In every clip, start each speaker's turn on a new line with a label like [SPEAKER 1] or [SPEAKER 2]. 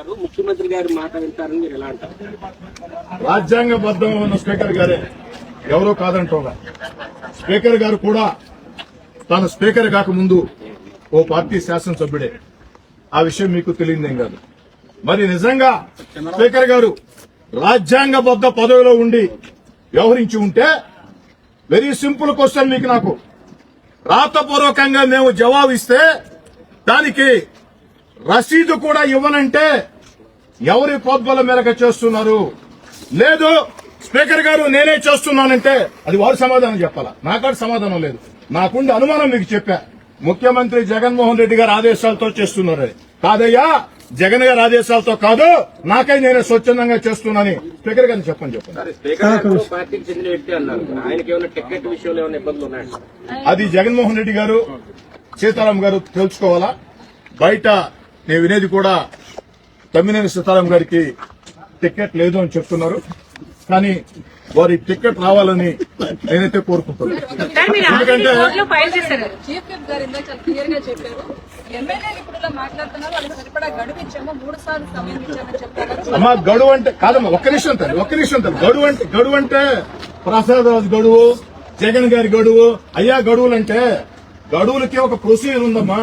[SPEAKER 1] అంటారు ముఖ్యమంత్రి గారి మాట వింటారని మీరు ఎలా అంటారు?
[SPEAKER 2] రాజ్యాంగబద్ధంగా ఉన్న స్పీకర్ గారే ఎవరో కాదంటోగా. స్పీకర్ గారు కూడా తాను స్పీకర్ కాకముందు ఓ పార్టీ శాసనసభ్యుడే. ఆ విషయం మీకు తెలియదేం కాదు. మరి నిజంగా స్పీకర్ గారు రాజ్యాంగబద్ధ పదవిలో ఉండి వ్యవహరించి ఉంటే వెరీ సింపుల్ క్వశ్చన్ మీకు నాకు. రాతపూర్వకంగా మేము జవాబు ఇస్తే దానికి రసీదు కూడా ఇవ్వనంటే ఎవరి ప్రోద్బలం మేరకు చేస్తున్నారు? లేదు స్పీకర్ గారు నేనే చేస్తున్నానంటే అది వారు సమాధానం చెప్పాలా? నాకాడ సమాధానం లేదు. నాకుండే అనుమానం మీకు చెప్పా. ముఖ్యమంత్రి జగన్మోహన్ రెడ్డి గారు ఆదేశాలతో చేస్తున్నారు అది. కాదయ్యా జగన్ గారి ఆదేశాలతో కాదు నాకై నేనే స్వచ్ఛందంగా చేస్తున్నానని స్పీకర్ గారిని చెప్పని చెప్పండి.
[SPEAKER 1] సరే స్పీకర్ గారు పార్టీకి చెందిన వ్యక్తి అన్నారు. ఆయనకి ఏమైనా టికెట్ విషయంలో ఏమైనా ఇబ్బందులు ఉన్నాయంట
[SPEAKER 2] అది జగన్మోహన్ రెడ్డి గారు సీతారాం గారు తెలుసుకోవాలా? బయట నేను వినేది కూడా తమ్మినేని సీతారాం గారికి టికెట్ లేదు అని చెప్తున్నారు. కానీ వారి టికెట్ రావాలని నేనైతే కోరుకుంటున్నాను. ఎందుకంటే అమ్మా గడువు అంటే కాదమ్మా ఒక్క నిమిషం తల్లి ఒక్క నిమిషం తల్లి. గడువు అంటే గడువు అంటే ప్రసాదరాజు గడువు జగన్ గారి గడువు అయ్యా గడువులు అంటే గడువులకి ఒక ప్రొసీజర్ ఉందమ్మా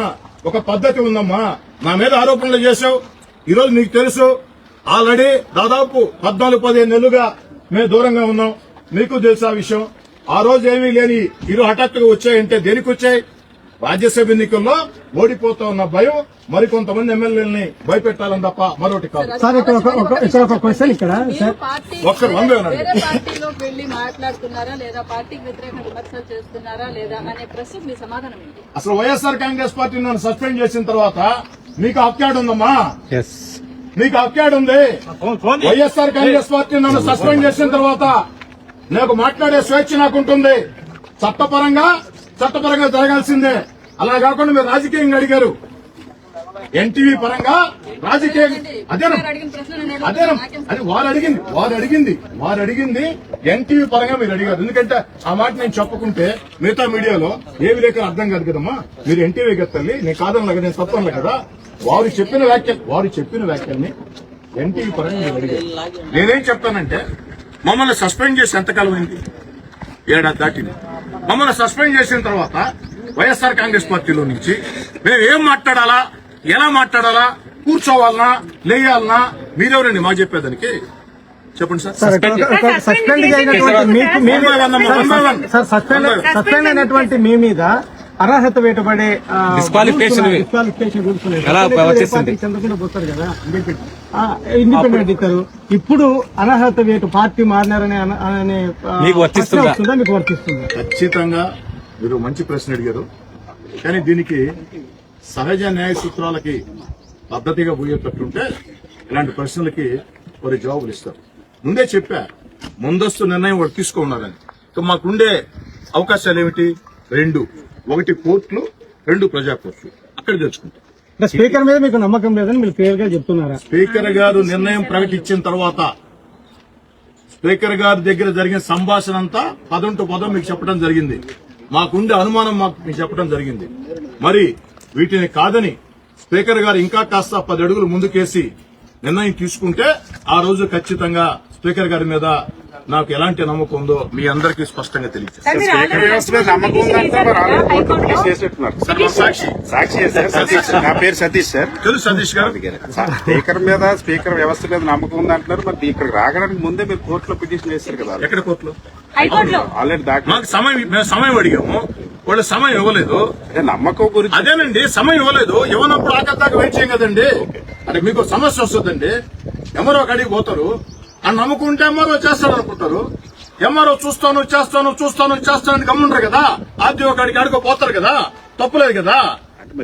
[SPEAKER 2] ఒక పద్ధతి ఉందమ్మా. నా మీద ఆరోపణలు చేశావు ఈరోజు నీకు తెలుసు ఆల్రెడీ దాదాపు పద్నాలుగు పదిహేను నెలలుగా మేము దూరంగా ఉన్నాం. మీకు తెలుసు ఆ విషయం. ఆ రోజు ఏమీ లేని ఇరు హఠాత్తుగా వచ్చాయంటే దేనికి వచ్చాయి? రాజ్యసభ ఎన్నికల్లో ఓడిపోతా ఉన్న భయం మరికొంతమంది ఎమ్మెల్యేలని భయపెట్టాలని తప్ప మరొకటి కాదు.
[SPEAKER 3] సార్ ఇక్కడ ఒక ఒక- ఇక్కడ ఒక క్వశ్చన్ ఇక్కడ.
[SPEAKER 2] ఒక్కరు వంద అసలు వైఎస్ఆర్ కాంగ్రెస్ పార్టీ నన్ను సస్పెండ్ చేసిన తర్వాత మీకు అప్కాడ్ ఉందమ్మా మీకు అప్కాడ్ ఉంది వైఎస్ఆర్ కాంగ్రెస్ పార్టీ నన్ను సస్పెండ్ చేసిన తర్వాత నాకు మాట్లాడే స్వేచ్ఛ నాకు ఉంటుంది చట్టపరంగా చట్టపరంగా జరగాల్సిందే. అలా కాకుండా మీరు రాజకీయంగా అడిగారు. ఎన్టీవీ పరంగా రాజకీయం. అదేనా? అదేనా.
[SPEAKER 4] నాకేం
[SPEAKER 2] అది వారు అడిగింది వారు అడిగింది వారు అడిగింది ఎన్టీవీ పరంగా మీరు అడిగారు. ఎందుకంటే ఆ మాట నేను చెప్పకుంటే మిగతా మీడియాలో ఏ విలేకరు అర్థం కాదు కదమ్మా. మీరు ఎన్టీవీ గత్తల్లి నేను కాదనలే కదా నేను తప్పనలే కదా. వారు చెప్పిన వ్యాఖ్యలు వారు చెప్పిన వ్యాఖ్యల్ని ఎన్టీవీ పరంగా మీరు అడిగారు. నేనేం చెప్తానంటే మమ్మల్ని సస్పెండ్ చేసి ఎంతకాలం అయింది? ఏడాది దాటింది. మమ్మల్ని సస్పెండ్ చేసిన తర్వాత వైఎస్ఆర్ కాంగ్రెస్ పార్టీలో నుంచి మేము ఏం మాట్లాడాలా? ఎలా మాట్లాడాలా కూర్చోవాలనా లేయాలనా మీరెవరండి? మాకు చెప్పేదానికి. చెప్పండి సార్.
[SPEAKER 3] సస్పెండ్ మీ సస్పెండ్ సస్పెండ్ అయినటువంటి మీ మీద అర్హత వేటపడే
[SPEAKER 5] Disqualification వి.
[SPEAKER 3] డిస్క్వాలిఫికేషన్ పోతారు కదా ఇండిపెండెంట్ ఇస్తారు ఇప్పుడు అనర్హత వేటు పార్టీ మారినారనే అన-
[SPEAKER 5] మీకు వర్తిస్తుందా?
[SPEAKER 3] మీకు వర్తిస్తుందా?
[SPEAKER 2] ఖచ్చితంగా మీరు మంచి ప్రశ్న అడిగారు. కానీ దీనికి సహజ న్యాయ సూత్రాలకి పద్ధతిగా పోయేటట్టుంటే ఇలాంటి ప్రశ్నలకి వారి జవాబులు ఇస్తారు. ముందే చెప్పా ముందస్తు నిర్ణయం వాడు తీసుకున్నారని ఇక మాకుండే అవకాశాలు ఏమిటి రెండు. ఒకటి కోర్టులు రెండు ప్రజా కోర్టులు అక్కడ తెచ్చుకుంటాం
[SPEAKER 3] అంటే స్పీకర్ మీద మీకు నమ్మకం లేదని మీరు క్లియర్గా చెప్తున్నారా?
[SPEAKER 2] స్పీకర్ గారు నిర్ణయం ప్రకటించిన తర్వాత స్పీకర్ గారి దగ్గర జరిగిన సంభాషణ అంతా పదం టు పదం మీకు చెప్పడం జరిగింది. మాకుండే అనుమానం మాకు మీకు చెప్పడం జరిగింది. మరి వీటిని కాదని స్పీకర్ గారు ఇంకా కాస్త పది అడుగులు ముందుకేసి నిర్ణయం తీసుకుంటే ఆ రోజు ఖచ్చితంగా స్పీకర్ గారి మీద నాకు ఎలాంటి నమ్మకం ఉందో మీ అందరికీ స్పష్టంగా
[SPEAKER 6] సార్
[SPEAKER 7] సతీష్ నా పేరు సతీష్ సార్.
[SPEAKER 2] తెలుసు సతీష్ గారు.
[SPEAKER 7] స్పీకర్ మీద స్పీకర్ వ్యవస్థ మీద నమ్మకం ఉంది అంటున్నారు మరి ఇక్కడ రాగడానికి ముందే మీరు కోర్టులో పిటిషన్ చేస్తారు కదా.
[SPEAKER 2] ఎక్కడ కోర్టులో?
[SPEAKER 6] హైకోర్టులో.
[SPEAKER 7] ఆల్రెడీ దాకా
[SPEAKER 2] మాకు సమయం సమయం అడిగాము. వాళ్ళు సమయం ఇవ్వలేదు.
[SPEAKER 7] నమ్మకం గురించి
[SPEAKER 2] అదేనండి సమయం ఇవ్వలేదు. ఇవ్వనప్పుడు ఆకతాక వెయిట్ చేయం కదండి అంటే మీకు సమస్య వస్తుందండి. ఎంఆర్ఓ కాడికి పోతారు. ఆ నమ్ముకుంటే ఎంఆర్ఓ చేస్తాడు అనుకుంటారు. ఎంఆర్ఓ చూస్తాను చేస్తాను చూస్తాను చేస్తాను అని గమ్ముంటారు కదా. ఆర్డీఓ కాడికి ఆడుకో పోతారు కదా. తప్పులేదు కదా.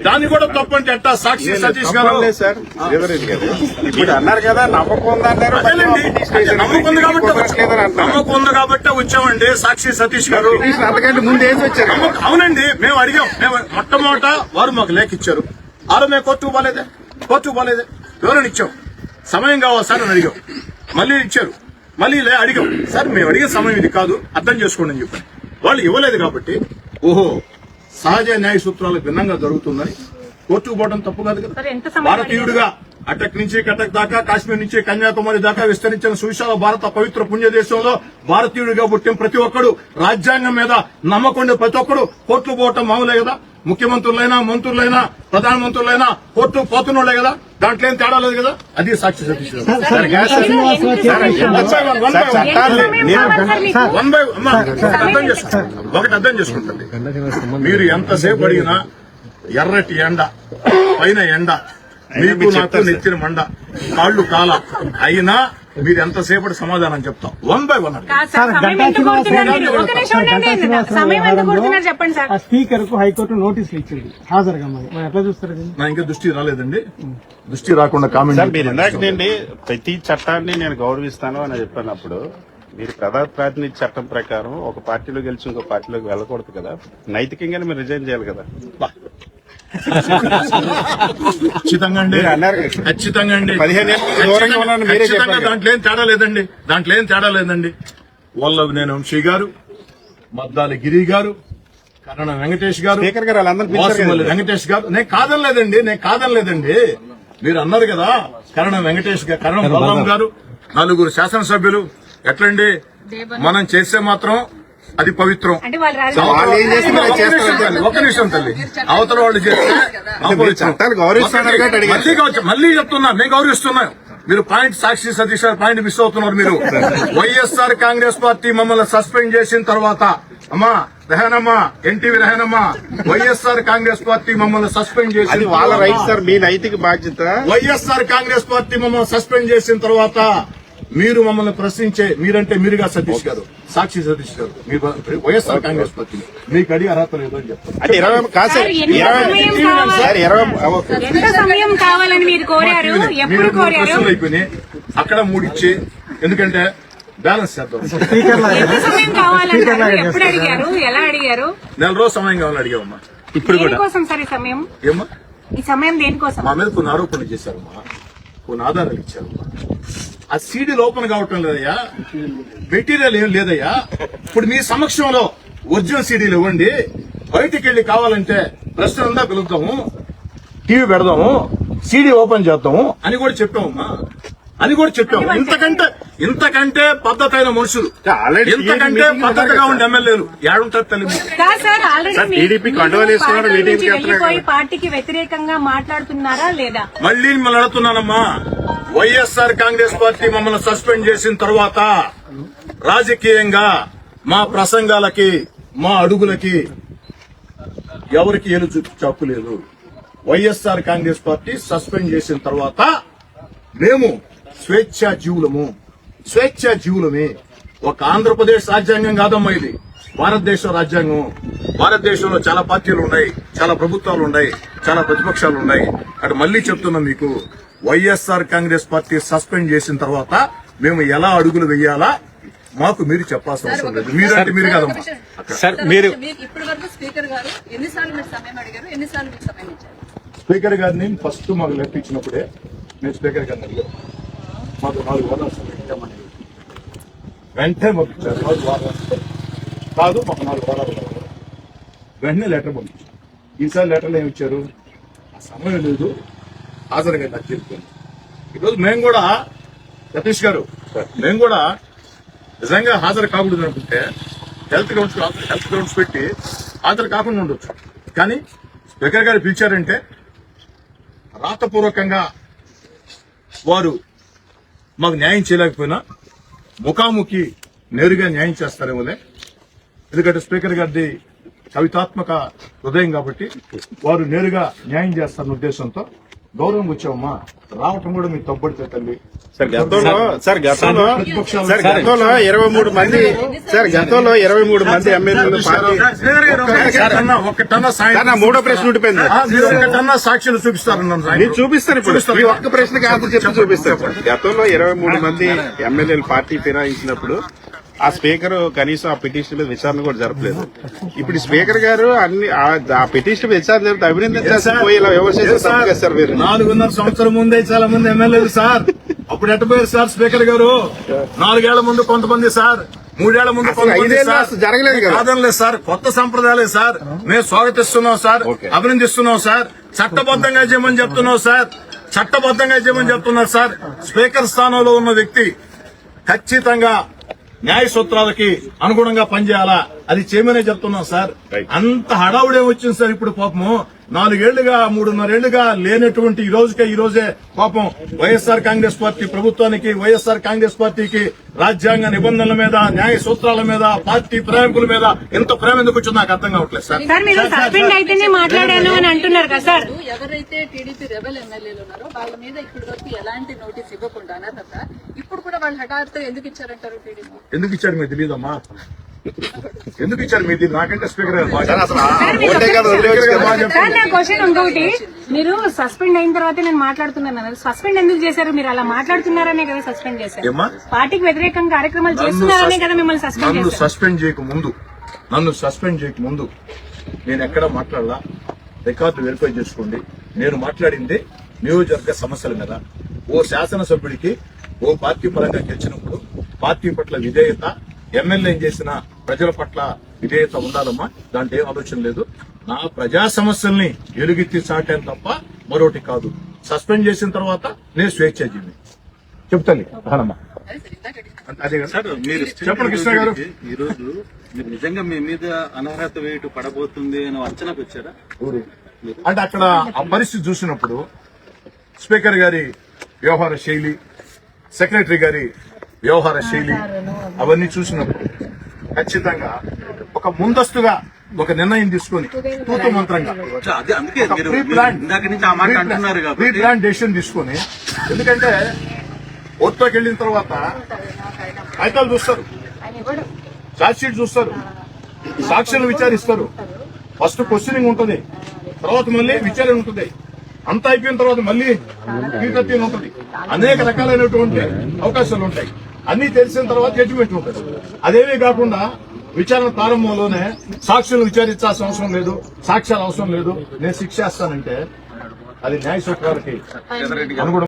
[SPEAKER 2] దాన్ని కూడా తప్పు అంటే ఎట్టా సాక్షి సతీష్ గారు?
[SPEAKER 7] సార్. శ్రీధర్ గారు ఇప్పుడు అన్నారు కదా నమ్మకం ఉంది అన్నారు మరి
[SPEAKER 2] అదేనండి
[SPEAKER 7] పిటిషన్ వేసారు.
[SPEAKER 2] నమ్మకం ఉంది కాబట్టి
[SPEAKER 7] కుదరట్లేదని అంటున్నారు.
[SPEAKER 2] నమ్మకం ఉంది కాబట్టి వచ్చామండి సాక్షి సతీష్ గారు.
[SPEAKER 7] అంతకంటే ముందు వచ్చారు?
[SPEAKER 2] అవునండి మేము అడిగాం. మేము మొట్టమొదట వారు మాకు లేఖ ఇచ్చారు. ఆరు మేము కోర్టుకు పోలేదే? కోర్టుకు పోలేదే? వివరణ ఇచ్చాం. సమయం కావాలి సార్ అని అడిగాం. మళ్ళీ ఇచ్చారు. మళ్ళీ లే అడిగాం. సార్ మేము అడిగే సమయం ఇది కాదు. అర్థం చేసుకోండి అని చెప్పాను. వాళ్ళు ఇవ్వలేదు కాబట్టి. ఓహో. సహజ న్యాయ సూత్రాలకు భిన్నంగా జరుగుతుందని కోర్టుకు పోవడం తప్పు కాదు కదా. భారతీయుడిగా అటక్ నుంచి కటక్ దాకా కాశ్మీర్ నుంచి కన్యాకుమారి దాకా విస్తరించిన సువిశాల భారత పవిత్ర పుణ్య దేశంలో భారతీయుడిగా పుట్టిన ప్రతి ఒక్కడు రాజ్యాంగం మీద నమ్మకం ఉండే ప్రతి ఒక్కడు కోర్టులు పోవటం మామూలే కదా. ముఖ్యమంత్రులైనా మంత్రులైనా ప్రధానమంత్రులైనా కోర్టు పోతున్నోళ్ళే కదా దాంట్లో ఏం తేడా లేదు కదా అది సాక్షి వన్ బై అర్థం చేసుకుంటాను ఒకటి అర్థం చేసుకుంటుంది మీరు ఎంతసేపు అడిగినా ఎర్రటి ఎండ పైన ఎండ మీకు నాకు నెత్తిన మండ కాళ్ళు కాల అయినా మీరు ఎంతసేపటి సమాధానం చెప్తాం? వన్ బై వన్
[SPEAKER 3] స్పీకర్కు హైకోర్టు నోటీసులు ఇచ్చింది. హాజరుగా మరి. మరి ఎట్లా చూస్తారు?
[SPEAKER 2] నా ఇంకా దృష్టి రాలేదండి. దృష్టి రాకుండా
[SPEAKER 7] సార్
[SPEAKER 2] కామెంట్
[SPEAKER 7] మీరు ప్రతి చట్టాన్ని నేను గౌరవిస్తాను అని చెప్పినప్పుడు మీరు ప్రధాన ప్రాతినిధ్య చట్టం ప్రకారం ఒక పార్టీలో గెలిచి ఇంకో పార్టీలోకి వెళ్ళకూడదు కదా. నైతికంగానే మీరు రిజైన్ చేయాలి కదా.
[SPEAKER 2] ఖచ్చితంగా అండి.
[SPEAKER 7] మీరు అన్నారు కదా.
[SPEAKER 2] ఖచ్చితంగా అండి. ఖచ్చితంగా. దాంట్లో ఏం తేడా లేదండి. దాంట్లో ఏం తేడా లేదండి. వల్ల నేను వంశీ గారు మద్దాలి గిరి గారు కరణ వెంకటేష్ గారు. వెంకటేష్ గారు. నేను కాదనలేదండి నేను కాదనలేదండి మీరు అన్నారు కదా కరణం వెంకటేష్ గారు కరణం బలరాం గారు నలుగురు శాసనసభ్యులు ఎట్లండి? మనం చేస్తే మాత్రం అది పవిత్రం. ఒక్క నిమిషం తల్లి, ఒక్క నిమిషం తల్లి. అవతల వాళ్ళు చేస్తే. మళ్ళీ చెప్తున్నా మేము గౌరవిస్తున్నాం. మీరు point Sakshi Satish point miss అవుతున్నారు మీరు. వైఎస్ఆర్ కాంగ్రెస్ పార్టీ మమ్మల్ని సస్పెండ్ చేసిన తర్వాత అమ్మా రెహనమ్మా ఎన్టీవీ రెహనమ్మా వైఎస్ఆర్ కాంగ్రెస్ పార్టీ మమ్మల్ని సస్పెండ్ చేసిన
[SPEAKER 7] వాళ్ళ
[SPEAKER 2] తర్వాత-
[SPEAKER 7] రైట్ సార్ మీ నైతిక బాధ్యత.
[SPEAKER 2] వైఎస్ఆర్ కాంగ్రెస్ పార్టీ మమ్మల్ని సస్పెండ్ చేసిన తర్వాత మీరు మమ్మల్ని ప్రశ్నించే మీరంటే మీరుగా సతీష్ గారు సాక్షి సతీష్ గారు. మీరు వైఎస్ఆర్ కాంగ్రెస్ పార్టీ మీకు అడిగి అర్హత లేదు అని చెప్తారు అయిపోయినాయి. అక్కడ మూడు ఇచ్చి ఎందుకంటే బ్యాలెన్స్ చేద్దాం.
[SPEAKER 3] స్పీకర్ లాగా.
[SPEAKER 6] ఎంత సమయం కావాలన్నారు? ఎప్పుడు అడిగారు? ఎలా అడిగారు?
[SPEAKER 2] నెల రోజు సమయం కావాలని అడిగామమ్మా
[SPEAKER 7] ఇప్పుడు కూడా.
[SPEAKER 6] సమయం?
[SPEAKER 2] ఏమ్మా?
[SPEAKER 6] ఈ సమయం దేనికోసం?
[SPEAKER 2] మా మీద కొన్ని ఆరోపణలు చేశారమ్మా. కొన్ని ఆధారాలు ఇచ్చారమ్మా. ఆ సీడీలు ఓపెన్ కావటం లేదయ్యా. మెటీరియల్ ఏం లేదయ్యా. ఇప్పుడు మీ సమక్షంలో ఒరిజినల్ సీడీలు ఇవ్వండి. బయటికి వెళ్ళి కావాలంటే ప్రశ్న ఉందా పిలుద్దాము. టీవీ పెడదాము. సీడీ ఓపెన్ చేద్దాము. అని కూడా చెప్పామమ్మా. అని కూడా చెప్పాము. ఇంతకంటే ఇంతకంటే పద్ధతైన మనుషులు.
[SPEAKER 7] ఆల్రెడీ
[SPEAKER 2] ఇంతకంటే పద్ధతిగా ఉండే ఎమ్మెల్యేలు ఏడుంటారు
[SPEAKER 6] కదా. పార్టీకి వ్యతిరేకంగా మాట్లాడుతున్నారా లేదా?
[SPEAKER 2] మళ్ళీ మిమ్మల్ని అడుగుతున్నానమ్మా వైఎస్ఆర్ కాంగ్రెస్ పార్టీ మమ్మల్ని సస్పెండ్ చేసిన తర్వాత రాజకీయంగా మా ప్రసంగాలకి మా అడుగులకి ఎవరికి ఏలు చూపు లేదు. వైఎస్ఆర్ కాంగ్రెస్ పార్టీ సస్పెండ్ చేసిన తర్వాత మేము స్వేచ్ఛా జీవులము. స్వేచ్ఛా జీవులమే. ఒక ఆంధ్రప్రదేశ్ రాజ్యాంగం కాదమ్మా ఇది. భారతదేశ రాజ్యాంగం. భారతదేశంలో చాలా పార్టీలు ఉన్నాయి చాలా ప్రభుత్వాలు ఉన్నాయి చాలా ప్రతిపక్షాలు ఉన్నాయి. అటు మళ్ళీ చెప్తున్నా మీకు వైఎస్ఆర్ కాంగ్రెస్ పార్టీ సస్పెండ్ చేసిన తర్వాత మేము ఎలా అడుగులు వెయ్యాలా మాకు మీరు చెప్పాల్సిన అవసరం లేదు. మీరంటే మీరు కాదమ్మా.
[SPEAKER 7] సార్, మీరు-
[SPEAKER 4] ఇప్పటి వరకు స్పీకర్ గారు ఎన్నిసార్లు మీరు సమయం అడిగారు? ఎన్నిసార్లు మీకు సమయం ఇచ్చారు?
[SPEAKER 2] స్పీకర్ గారిని ఫస్ట్ మాకు లెటర్ ఇచ్చినప్పుడే నేను స్పీకర్ గారిని అడిగాను. మాకు నాలుగు వారాలు ఇచ్చామని. వెంటనే పంపించారు. నాలుగు వారాలు కాదు మాకు నాలుగు వారాలు. వెంటనే లెటర్ పంపించారు. ఈసారి లెటర్లు ఏమి ఇచ్చారు? ఆ సమయం లేదు. హాజరుగా నాకు ఈరోజు మేము కూడా సతీష్ గారు మేము కూడా నిజంగా హాజరు కాకూడదు అనుకుంటే హెల్త్ గ్రౌండ్స్ హెల్త్ గ్రౌండ్స్ పెట్టి హాజరు కాకుండా ఉండొచ్చు. కానీ స్పీకర్ గారు పిలిచారంటే రాతపూర్వకంగా వారు మాకు న్యాయం చేయలేకపోయినా ముఖాముఖి నేరుగా న్యాయం చేస్తారేమోలే. ఎందుకంటే స్పీకర్ గారిది కవితాత్మక హృదయం కాబట్టి వారు నేరుగా న్యాయం చేస్తారన్న ఉద్దేశంతో గౌరవం వచ్చామమ్మా రావటం కూడా మీకు తప్పడితే తల్లి.
[SPEAKER 7] సార్ గతంలో సార్ గతంలో
[SPEAKER 2] ప్రతిపక్షాలు-
[SPEAKER 7] సార్ గతంలో ఇరవై మూడు మంది సార్ గతంలో ఇరవై మూడు మంది ఎమ్మెల్యేలు మూడో ప్రశ్న ఉండిపోయింది.
[SPEAKER 2] మీరు సాక్షులు చూపిస్తారన్నాను.
[SPEAKER 7] మీరు ఇప్పుడు.
[SPEAKER 2] చూపిస్తాను.
[SPEAKER 7] ఈ ఒక్క ప్రశ్నకి ఆన్సర్ చెప్పి చూపిస్తారు గతంలో ఇరవై మూడు మంది ఎమ్మెల్యేలు పార్టీ ఫిరాయించినప్పుడు ఆ స్పీకర్ కనీసం ఆ పిటిషన్ మీద విచారణ కూడా జరపలేదు. ఇప్పుడు స్పీకర్ గారు అన్ని ఆ- పిటిషన్ మీద విచారణ జరిపితే అభినందించాల్సి పోయి ఇలా విమర్శించారు తప్పు కదా సార్ మీరు.
[SPEAKER 2] నాలుగున్నర సంవత్సరం ముందే చాలా మంది ఎమ్మెల్యేలు సార్ అప్పుడు ఎట్టపోయారు సార్ స్పీకర్ గారు? నాలుగేళ్ళ ముందు కొంతమంది సార్ మూడేళ్ళ ముందు
[SPEAKER 7] జరగలేదు.
[SPEAKER 2] కాదనలేదు సార్ కొత్త సంప్రదాయాలే సార్ మేము స్వాగతిస్తున్నాం సార్. అభినందిస్తున్నాం సార్ చట్టబద్ధంగా చేయమని చెప్తున్నాం సార్ చట్టబద్ధంగా చేయమని చెప్తున్నారు సార్ స్పీకర్ స్థానంలో ఉన్న వ్యక్తి ఖచ్చితంగా న్యాయ సూత్రాలకి అనుగుణంగా పనిచేయాలా? అది చేయమనే చెప్తున్నాం సార్. అంత హడావుడే వచ్చింది సార్ ఇప్పుడు పాపము? నాలుగేళ్ళుగా మూడున్నరేళ్ళుగా లేనటువంటి ఈ రోజుకే ఈ రోజే పాపం వైఎస్ఆర్ కాంగ్రెస్ పార్టీ ప్రభుత్వానికి వైఎస్ఆర్ కాంగ్రెస్ పార్టీకి రాజ్యాంగ నిబంధనల మీద న్యాయ సూత్రాల మీద పార్టీ ప్రయాణికుల మీద ఎంత ప్రేమ ఎందుకు వచ్చిందో నాకు అర్థం కావట్లేదు సార్.
[SPEAKER 4] ఎవరైతే టీడీపీ రెబల్ ఎమ్మెల్యేలు ఉన్నారో వాళ్ళ మీద ఇప్పటి వరకు ఎలాంటి నోటీస్ ఇవ్వకుండా ఇప్పుడు కూడా వాళ్ళు హఠాత్తుగా ఎందుకు ఇచ్చారంటారు టీడీపీ?
[SPEAKER 2] ఎందుకు ఇచ్చాడు మీకు తెలియదమ్మా? ఎందుకు ఇచ్చారు నాకంటే స్పీకర్
[SPEAKER 6] క్వశ్చన్ ఇంకొకటి. మీరు సస్పెండ్ అయిన తర్వాత నేను మాట్లాడుతున్నాను సస్పెండ్ ఎందుకు చేశారు? మీరు అలా మాట్లాడుతున్నారనే కదా సస్పెండ్ చేశారు. పార్టీకి వ్యతిరేకంగా కార్యక్రమాలు చేస్తున్నారనే కదా మిమ్మల్ని సస్పెండ్
[SPEAKER 2] నన్ను సస్పెండ్ చేయక ముందు. నన్ను సస్పెండ్ చేయక ముందు. నేను ఎక్కడ మాట్లాడలా? రికార్డు వెరిఫై చేసుకోండి. నేను మాట్లాడింది నియోజకవర్గ సమస్యల మీద. ఓ శాసనసభ్యుడికి ఓ పార్టీ పరంగా గెలిచినప్పుడు పార్టీ పట్ల విధేయత ఎమ్మెల్యే చేసిన ప్రజల పట్ల విధేయత ఉండాలమ్మా? దాంట్లో ఏం ఆలోచన లేదు. నా ప్రజా సమస్యల్ని ఎలుగెత్తి చాటాను తప్ప మరొకటి కాదు. సస్పెండ్ చేసిన తర్వాత నేను స్వేచ్ఛాజీవి చెప్తాను అదే కదా.
[SPEAKER 5] సార్ మీరు
[SPEAKER 2] చెప్పండి కృష్ణ గారు.
[SPEAKER 5] ఈ రోజు మీరు నిజంగా మీ మీద అనర్హత వేటు పడబోతుంది అని అంచనాకు వచ్చారా
[SPEAKER 2] ఊరు. అంటే అక్కడ ఆ పరిస్థితి చూసినప్పుడు స్పీకర్ గారి వ్యవహార శైలి సెక్రటరీ గారి వ్యవహార శైలి అవన్నీ చూసినప్పుడు ఖచ్చితంగా ఒక ముందస్తుగా ఒక నిర్ణయం తీసుకొని తూతు మంత్రంగా ప్రీ ప్లాన్ డెసిషన్ తీసుకొని ఎందుకంటే ఓట్లోకి వెళ్ళిన తర్వాత కాగితాలు చూస్తారు ఛార్జ్ షీట్ చూస్తారు సాక్షులు విచారిస్తారు. ఫస్ట్ క్వశ్చనింగ్ ఉంటుంది తర్వాత మళ్ళీ విచారణ ఉంటుంది. అంతా అయిపోయిన తర్వాత మళ్ళీ ఉంటుంది. అనేక రకాలైనటువంటి అవకాశాలు ఉంటాయి. అన్ని తెలిసిన తర్వాత జడ్జిమెంట్ ఉంటుంది. అదేమీ కాకుండా విచారణ ప్రారంభంలోనే సాక్షులు విచారించాల్సిన అవసరం లేదు. సాక్ష్యాలు అవసరం లేదు. నేను శిక్ష చేస్తానంటే అది న్యాయ సూత్రాలకి అనుగుణంగా